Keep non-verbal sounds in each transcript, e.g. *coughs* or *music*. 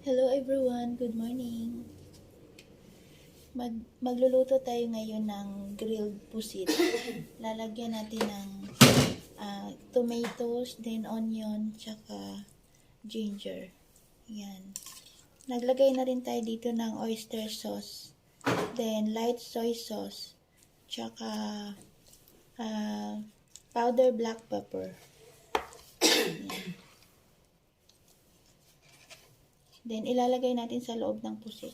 Hello everyone, good morning. Mag magluluto tayo ngayon ng grilled pusit. *coughs* Lalagyan natin ng ah, tomatoes, then onion, tsaka ginger. Yan. Naglagay na rin tayo dito ng oyster sauce. Then light soy sauce. Tsaka ah, powder black pepper. *coughs* Yan. Then, ilalagay natin sa loob ng pusit.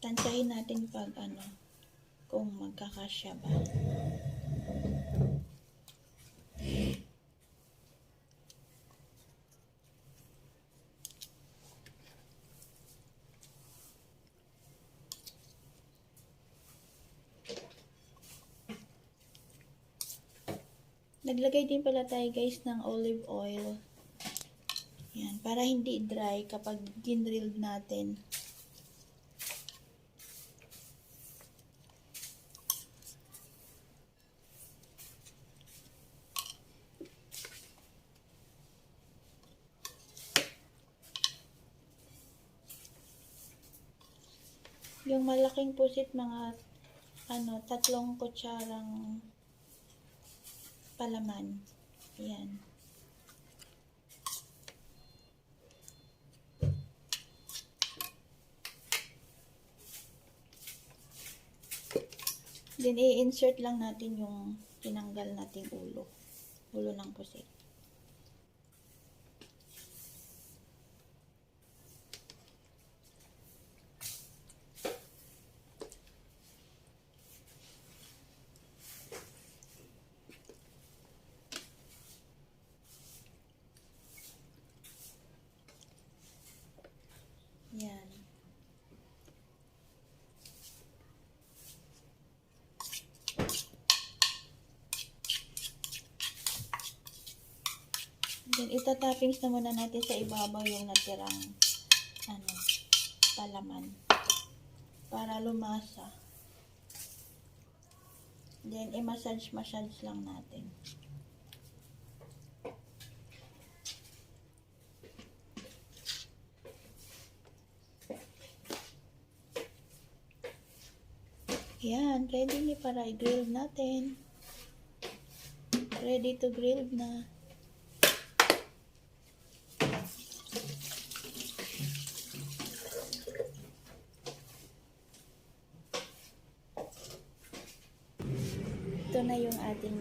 Tansahin natin pag ano, kung magkakasya ba. Naglagay din pala tayo guys ng olive oil. Yan, para hindi dry kapag ginrilled natin. Yung malaking pusit mga ano, tatlong kutsarang palaman. Ayan. Then, i-insert lang natin yung tinanggal nating ulo. Ulo ng pusit. Yan. Then, itatoppings na muna natin sa ibabaw yung natirang ano, palaman. Para lumasa. Then, i-massage-massage lang natin. Yan, ready ni para i-grill natin. Ready to grill na. Ito na yung ating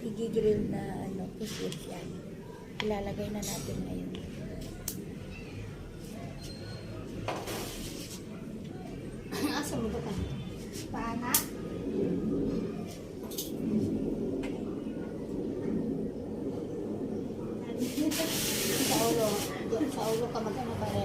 i-grill na ano, pusit yan. Ilalagay na natin ngayon. *laughs* Asa mo ba ka? Paana? sa ulo. Sa ulo ka mag-ano pa rin.